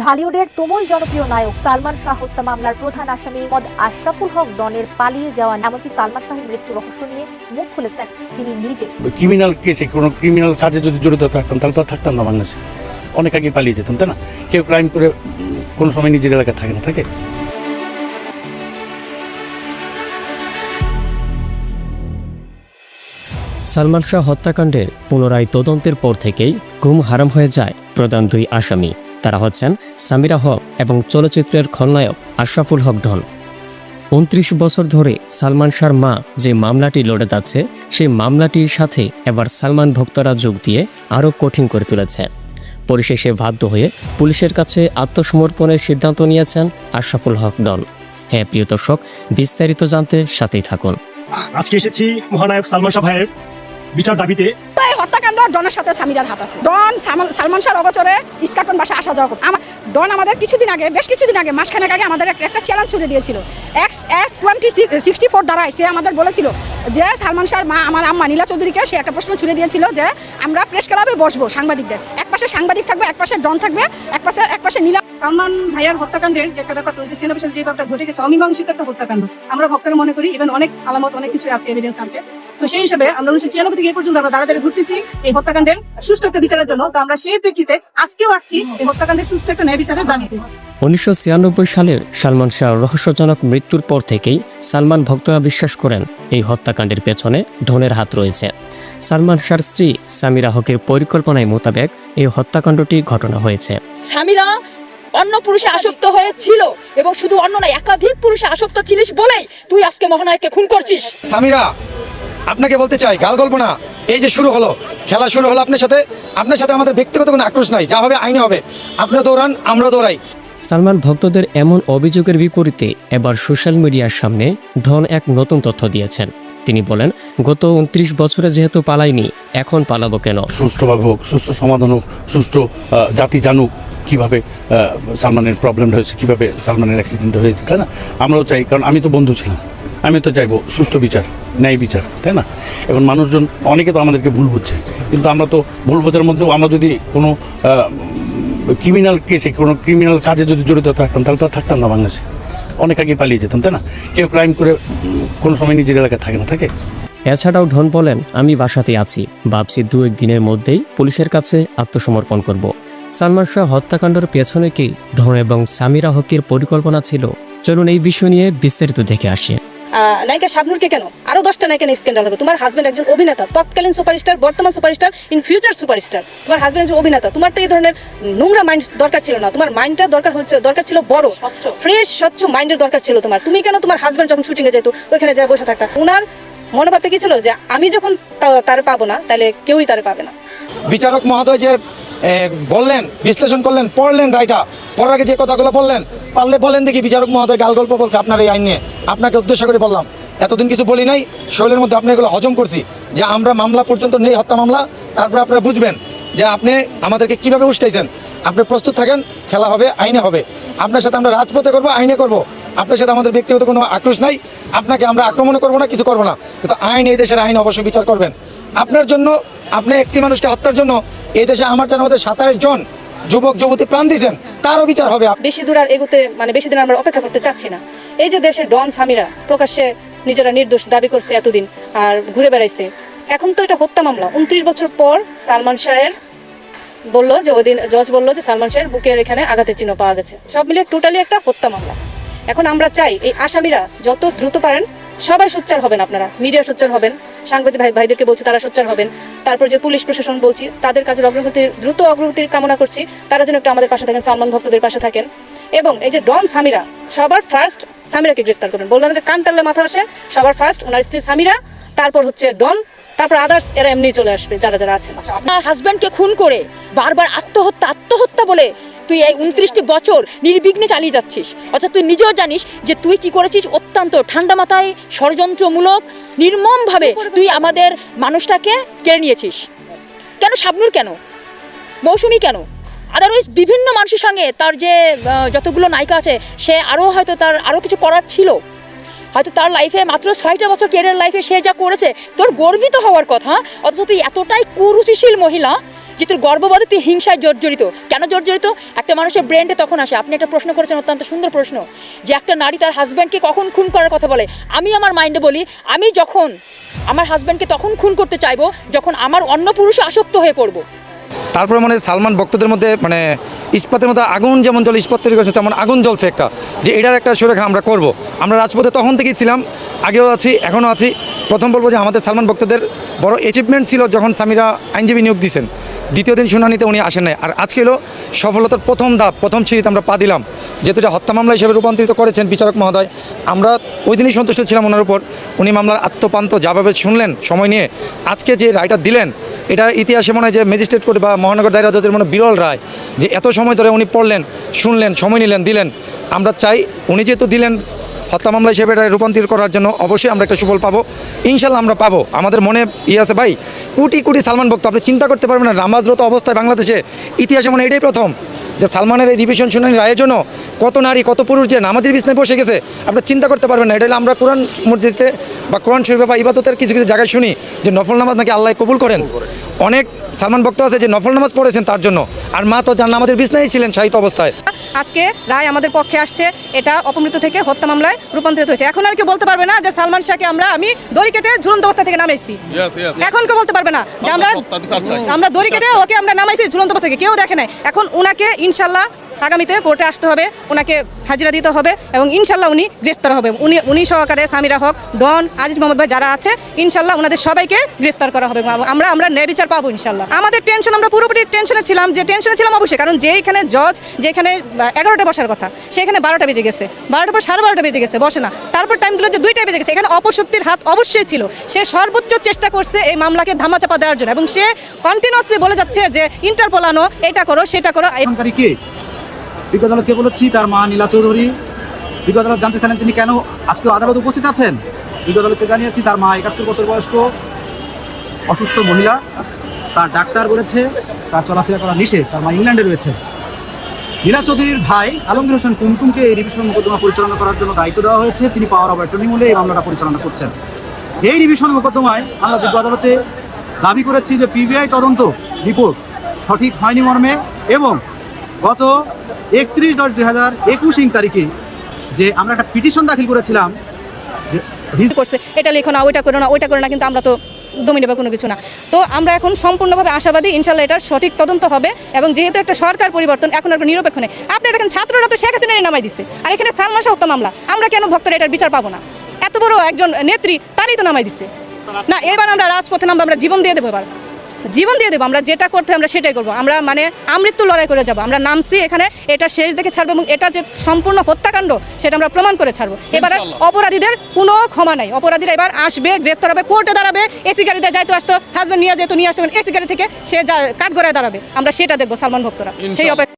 ঢালিউডের তুমুল জনপ্রিয় নায়ক সালমান শাহ হত্যা মামলার প্রধান আসামি মদ আশরাফুল হক ডনের পালিয়ে যাওয়া এমনকি সালমান শাহের মৃত্যু রহস্য নিয়ে মুখ খুলেছেন তিনি নিজে। ক্রিমিনাল কেসে কোনো ক্রিমিনাল কাজে যদি জড়িত থাকতাম তাহলে তো আর থাকতাম না বাংলাদেশে। অনেক আগে পালিয়ে যেতাম তাই না? কেউ ক্রাইম করে কোনো সময় নিজের এলাকায় থাকে না থাকে? সালমান শাহ হত্যাকাণ্ডের পুনরায় তদন্তের পর থেকেই ঘুম হারাম হয়ে যায় প্রধান দুই আসামি। তারা হচ্ছেন সামিরা হক এবং চলচ্চিত্রের খলনায়ক আশরাফুল হক ধন। উনত্রিশ বছর ধরে সালমান শাহর মা যে মামলাটি লড়ে যাচ্ছে সেই মামলাটির সাথে এবার সালমান ভক্তরা যোগ দিয়ে আরও কঠিন করে তুলেছে। পরিশেষে বাধ্য হয়ে পুলিশের কাছে আত্মসমর্পণের সিদ্ধান্ত নিয়েছেন আশরাফুল হক ডন হ্যাঁ প্রিয় দর্শক বিস্তারিত জানতে সাথেই থাকুন। আজকে এসেছি মহানায়ক সালমান শাহ ভাইয়ের বিচার দাবিতে। হত্যাকাণ্ড ডনের সাথে সামিরার হাত আছে। ডন সালমান- শাহর অগচরে ইস্কাটন বাসা আসা যাওয়া। আমার ডন আমাদের কিছুদিন আগে, বেশ কিছুদিন আগে, মাসখানেক আগে আমাদের একটা- চ্যালেঞ্জ ছুড়ে দিয়েছিল। X S twenty sixty four দ্বারাই সে আমাদের বলেছিল যে সালমান শাহর মা আমার আম্মা নীলা চৌধুরীকে সে একটা প্রশ্ন ছুড়ে দিয়েছিল যে আমরা প্রেস ক্লাবে বসবো সাংবাদিকদের। এক পাশে সাংবাদিক থাকবে, এক পাশে ডন থাকবে, এক পাশে এক পাশে নীলা সালমান ভাইয়ার হত্যাকাণ্ডের যে একটা ব্যাপার রয়েছে ছেলে যে ব্যাপারটা ঘটে গেছে, অমীমাংসিত একটা হত্যাকাণ্ড। আমরা ভক্তের মনে করি ইভেন অনেক আলামত, অনেক কিছু আছে এভিডেন্স আছে। তো সেই হিসাবে আমরা উনিশশো ছিয়ানব্বই থেকে এই পর্যন্ত আমরা দাঁড়াদাঁড়ি ঘুরতেছি। এই হত্যাকাণ্ডের সুষ্ঠু একটা বিচারের জন্য। তো আমরা সেই প্রেক্ষিতে আজকেও আসছি এই হত্যাকাণ্ডের সুষ্ঠু একটা ন্যায় বিচারের দাবিতে উনিশশো ছিয়ানব্বই সালের সালমান শাহর রহস্যজনক মৃত্যুর পর থেকেই সালমান ভক্তরা বিশ্বাস করেন এই হত্যাকাণ্ডের পেছনে ধনের হাত রয়েছে। সালমান শাহর স্ত্রী সামিরা হকের পরিকল্পনায় মোতাবেক এই হত্যাকাণ্ডটি ঘটনা হয়েছে। সামিরা অন্য পুরুষে আসক্ত হয়েছিল এবং শুধু অন্য নয় একাধিক পুরুষে আসক্ত ছিলিস বলেই তুই আজকে মহানায়ককে খুন করছিস। সামিরা আপনাকে বলতে চাই গাল গল্প না। এই যে শুরু হলো খেলা শুরু হলো আপনার সাথে। আপনার সাথে আমাদের ব্যক্তিগত কোনো আক্রোশ নাই যা হবে আইনে হবে। আপনিও দৌড়ান আমরা দৌড়াই। সালমান ভক্তদের এমন অভিযোগের বিপরীতে এবার সোশ্যাল মিডিয়ার সামনে ধন এক নতুন তথ্য দিয়েছেন। তিনি বলেন গত উনত্রিশ বছরে যেহেতু পালাইনি এখন পালাবো কেন? সুষ্ঠুভাবে হোক সুষ্ঠু সমাধান হোক সুষ্ঠু জাতি জানুক কীভাবে সালমানের প্রবলেমটা হয়েছে কীভাবে সালমানের অ্যাক্সিডেন্ট হয়েছে তাই না? আমরাও চাই কারণ আমি তো বন্ধু ছিলাম। আমি তো চাইব সুষ্ঠু বিচার, ন্যায় বিচার, তাই না? এখন মানুষজন, অনেকে তো আমাদেরকে ভুল বুঝছে, কিন্তু আমরা তো ভুল বোঝার মধ্যেও আমরা যদি কোনো ক্রিমিনাল কেসে কোনো ক্রিমিনাল কাজে যদি জড়িত থাকতাম, তাহলে তো আর থাকতাম না বাংলাদেশে। অনেক আগে পালিয়ে যেতাম, তাই না? কেউ ক্রাইম করে কোনো সময় নিজের এলাকায় থাকে না, থাকে? এছাড়াও ধন বলেন, আমি বাসাতে আছি। ভাবছি দু এক দিনের মধ্যেই পুলিশের কাছে আত্মসমর্পণ করব। সালমান শাহ হত্যাকাণ্ডের পেছনে কি ধন এবং সামিরা হকের পরিকল্পনা ছিল? চলুন এই বিষয় নিয়ে বিস্তারিত দেখে আসি। নায়িকা শাবনুরকে কেন? আরও দশটা নায়িকা নিয়ে স্ক্যান্ডাল হবে। তোমার হাজবেন্ড একজন অভিনেতা তৎকালীন সুপারস্টার বর্তমান সুপারস্টার ইন ফিউচার সুপারস্টার তোমার হাজবেন্ড একজন অভিনেতা তোমার তো এই ধরনের নোংরা মাইন্ড দরকার ছিল না। তোমার মাইন্ডটা দরকার হচ্ছে দরকার ছিল বড় ফ্রেশ স্বচ্ছ মাইন্ডের দরকার ছিল তোমার। তুমি কেন তোমার হাজবেন্ড যখন শুটিং এ যেত ওইখানে যা বসে থাকতা? ওনার মনোভাবটা কি ছিল? যে আমি যখন তা- তারে পাবো না তাহলে কেউই তার পাবে না। বিচারক মহোদয় যে বললেন, বিশ্লেষণ করলেন, পড়লেন রায়টা। পড়ার আগে যে কথাগুলো বললেন, পারলে বলেন দেখি বিচারক মহোদয় গাল গল্প বলছে আপনার এই আইন নিয়ে। আপনাকে উদ্দেশ্য করে বললাম, এতদিন কিছু বলি নাই শরীরের মধ্যে আপনি এগুলো হজম করছি। যে আমরা মামলা পর্যন্ত নেই, হত্যা মামলা, তারপরে আপনারা বুঝবেন যে আপনি আমাদেরকে কীভাবে উস্কাইছেন। আপনি প্রস্তুত থাকেন, খেলা হবে, আইনে হবে। আপনার সাথে আমরা রাজপথে করব, আইনে করব। আপনার সাথে আমাদের ব্যক্তিগত কোনো আক্রোশ নাই, আপনাকে আমরা আক্রমণ করব না, কিছু করব না। কিন্তু আইন, এই দেশের আইন অবশ্যই বিচার করবেন। আপনার জন্য, আপনি একটি মানুষকে হত্যার জন্য এই দেশে আমার জানা মধ্যে সাতাশ জন যুবক, যুবতী প্রাণ দিয়েছেন। তারও বিচার হবে বেশি দূর আর এগোতে মানে বেশি দিন আমরা অপেক্ষা করতে চাচ্ছি না। এই যে দেশে ডন সামিরা, প্রকাশ্যে নিজেরা নির্দোষ দাবি করছে এতদিন আর ঘুরে বেড়াইছে। এখন তো এটা হত্যা মামলা। উনত্রিশ বছর পর সালমান শাহের বলল যে ওই দিন জজ বলল যে সালমান শাহের বুকের এখানে আঘাতের চিহ্ন পাওয়া গেছে। সব মিলিয়ে টোটালি একটা হত্যা মামলা। এখন আমরা চাই এই আসামিরা যত দ্রুত পারেন সবাই সোচ্চার হবেন আপনারা, মিডিয়া সোচ্চার হবেন, সাংবাদিক ভাই ভাইদেরকে বলছি তারা সোচ্চার হবেন, তারপর যে পুলিশ প্রশাসন বলছি, তাদের কাজের অগ্রগতির, দ্রুত অগ্রগতির কামনা করছি, তারা যেন একটু আমাদের পাশে থাকেন, সালমান ভক্তদের পাশে থাকেন। এবং এই যে ডন সামিরা, সবার ফার্স্ট সামিরাকে গ্রেফতার করবেন। বললাম যে কান টানলে মাথা আসে, সবার ফার্স্ট ওনার স্ত্রী সামিরা, তারপর হচ্ছে ডন তারপর আদার্স এরা এমনি চলে আসবে, যারা যারা আছেন। আপনার হাজব্যান্ডকে খুন করে বারবার আত্মহত্যা আত্মহত্যা বলে তুই এই উনত্রিশটি বছর নির্বিঘ্নে চালিয়ে যাচ্ছিস। অর্থাৎ তুই নিজেও জানিস যে তুই কি করেছিস অত্যন্ত ঠান্ডা মাথায়, ষড়যন্ত্রমূলক, নির্মমভাবে তুই আমাদের মানুষটাকে কেড়ে নিয়েছিস। কেন, শাবনুর কেন? মৌসুমি কেন? আদারওয়াইজ বিভিন্ন মানুষের সঙ্গে তার যে যতগুলো নায়িকা আছে, সে আরও হয়তো তার আরও কিছু করার ছিল। হয়তো তার লাইফে মাত্র ছয়টা বছর কেরিয়ার লাইফে সে যা করেছে, তোর গর্বিত হওয়ার কথা, অথচ তুই এতটাই কুরুচিশীল মহিলা যে তোর গর্ভবাদে তুই হিংসায় জর্জরিত। কেন জর্জরিত? একটা মানুষের ব্রেন্ডে তখন আসে। আপনি একটা প্রশ্ন করেছেন, অত্যন্ত সুন্দর প্রশ্ন, যে একটা নারী তার হাজব্যান্ডকে কখন খুন করার কথা বলে। আমি আমার মাইন্ডে বলি, আমি যখন আমার হাজব্যান্ডকে তখন খুন করতে চাইব, যখন আমার অন্য পুরুষে আসক্ত হয়ে পড়ব। তারপরে মানে সালমান ভক্তদের মধ্যে মানে ইস্পাতের মধ্যে আগুন যেমন জল ইস্পাত তৈরি করেছে, তেমন আগুন জ্বলছে একটা। যে এটার একটা সুরেখা আমরা করব। আমরা রাজপথে তখন থেকেই ছিলাম, আগেও আছি, এখনও আছি। প্রথম বলব যে আমাদের সালমান ভক্তদের বড় অ্যাচিভমেন্ট ছিল যখন স্বামীরা আইনজীবী নিয়োগ দিয়েছেন। দ্বিতীয় দিন শুনানিতে উনি আসেন নাই। আর আজকে সফলতার প্রথম ধাপ, প্রথম সিঁড়িতে আমরা পা দিলাম। যেহেতু এটা হত্যা মামলা হিসেবে রূপান্তরিত করেছেন বিচারক মহোদয়, আমরা ওই দিনই সন্তুষ্ট ছিলাম ওনার উপর। উনি মামলার আত্মপান্ত যাভাবে শুনলেন, সময় নিয়ে আজকে যে রায়টা দিলেন, এটা ইতিহাসে মনে হয় যে ম্যাজিস্ট্রেট কোর্ট বা মহানগর দায়রা জজের মনে বিরল রায়, যে এত সময় ধরে উনি পড়লেন, শুনলেন, সময় নিলেন, দিলেন। আমরা চাই উনি যেহেতু দিলেন, হত্যা মামলা হিসেবে এটা রূপান্তরিত করার জন্য অবশ্যই আমরা একটা সুফল পাবো। ইনশাল্লাহ আমরা পাবো। আমাদের মনে ইয়ে আছে, ভাই, কোটি কোটি সালমান ভক্ত, আপনি চিন্তা করতে পারবেন না, নামাজরত অবস্থায় বাংলাদেশে ইতিহাসে মনে এটাই প্রথম। যে সালমানের এই রিভিশন শুনানির রায়ের জন্য কত নারী কত পুরুষ যে নামাজের বিছনায় বসে গেছে আপনার চিন্তা করতে পারবেন না। এটা হলে আমরা কোরআন মসজিদে বা কোরআন শরীফে বা ইবাদতের কিছু কিছু জায়গায় শুনি যে নফল নামাজ নাকি আল্লাহ কবুল করেন। অনেক সালমান ভক্ত আছে যে নফল নামাজ পড়েছেন তার জন্য। আর মা তো যার নামাজের বিছনায় ছিলেন সাহিত্য অবস্থায়। আজকে রায় আমাদের পক্ষে আসছে এটা অপমৃত থেকে হত্যা মামলায় রূপান্তরিত হয়েছে। এখন আর কেউ বলতে পারবে না যে সালমান শাহকে আমরা আমি দড়ি কেটে ঝুলন্ত অবস্থা থেকে নামাইছি। এখন কেউ বলতে পারবে না যে আমরা আমরা দড়ি কেটে ওকে আমরা নামাইছি ঝুলন্ত অবস্থা থেকে কেউ দেখে নাই। এখন উনাকে ইনশাল্লাহ আগামীতে কোর্টে আসতে হবে, ওনাকে হাজিরা দিতে হবে এবং ইনশাল্লাহ উনি গ্রেফতার হবে। উনি উনি সহকারে সামিরা হক, ডন, আজিজ মোহাম্মদ ভাই যারা আছে, ইনশাল্লাহ ওনাদের সবাইকে গ্রেফতার করা হবে। আমরা আমরা ন্যায় বিচার পাবো ইনশাল্লাহ। আমাদের টেনশন, আমরা পুরোপুরি টেনশনে ছিলাম যে টেনশনে ছিলাম অবশ্যই, কারণ যেখানে জজ, যেখানে এগারোটা বসার কথা, সেখানে বারোটা বেজে গেছে। বারোটার পর সাড়ে বারোটা বেজে গেছে, বসে না। তারপর টাইম দিল যে দুইটায় বেজে গেছে। এখানে অপশক্তির হাত অবশ্যই ছিল। সে সর্বোচ্চ চেষ্টা করছে এই মামলাকে ধামাচাপা দেওয়ার জন্য এবং সে কন্টিনিউসলি বলে যাচ্ছে যে ইন্টারপোল আনো, এটা করো, সেটা করো। বিজ্ঞ আদালতকে বলেছি? তার মা নীলা চৌধুরী। বিজ্ঞ আদালত জানতে চাইলেন তিনি কেন আজকে আদালত উপস্থিত আছেন? বিজ্ঞ আদালতকে জানিয়েছি? তার মা একাত্তর বছর বয়স্ক, অসুস্থ মহিলা। তার ডাক্তার বলেছে, তার চলাফেরা করা নিষেধ। তার মা ইংল্যান্ডে রয়েছে। নীলা চৌধুরীর ভাই আলমগীর হোসেন কুমকুমকে এই রিভিশন মোকদ্দমা পরিচালনা করার জন্য দায়িত্ব দেওয়া হয়েছে। তিনি পাওয়ার অফ অ্যাটর্নি মূল্যে এই মামলাটা পরিচালনা করছেন। এই রিভিশন মোকদ্দমায় আমরা বিজ্ঞ আদালতে দাবি করেছি যে পিবিআই তদন্ত রিপোর্ট সঠিক হয়নি মর্মে এবং গত একত্রিশ দশ দুই হাজার একুশ ইং তারিখে যে আমরা একটা পিটিশন দাখিল করেছিলাম করছে এটা লেখো না, ওইটা করো না, ওইটা করো না, কিন্তু আমরা তো দমি নেবে কোনো কিছু না। তো আমরা এখন সম্পূর্ণভাবে আশাবাদী, ইনশাল্লাহ এটার সঠিক তদন্ত হবে এবং যেহেতু একটা সরকার পরিবর্তন, এখন আর নিরপেক্ষ নেই। আপনি দেখেন, ছাত্ররা তো শেখ হাসিনারই নামাই দিচ্ছে আর এখানে সালমান শাহ হত্যা মামলা। আমরা কেন ভক্তরা এটার বিচার পাবো না? এত বড় একজন নেত্রী, তারই তো নামাই দিচ্ছে না, এবার আমরা রাজপথে নামবো, আমরা জীবন দিয়ে দেবো এবার। জীবন দিয়ে দেবো আমরা যেটা করতে আমরা সেটাই করব। আমরা মানে আমৃত্যু লড়াই করে যাব। আমরা নামছি এখানে এটা শেষ দেখে ছাড়বো এবং এটা যে সম্পূর্ণ হত্যাকাণ্ড সেটা আমরা প্রমাণ করে ছাড়বো। এবার অপরাধীদের কোনো ক্ষমা নাই। অপরাধীরা এবার আসবে গ্রেফতার হবে কোর্টে দাঁড়াবে এসি গাড়িতে যাইতে আসতো হাজব্যান্ড নিয়ে যেত নিয়ে আসতো এসি গাড়ি থেকে সে কাঠগড়ায় দাঁড়াবে। আমরা সেটা দেখব সালমান ভক্তরা। সেই অপেক্ষা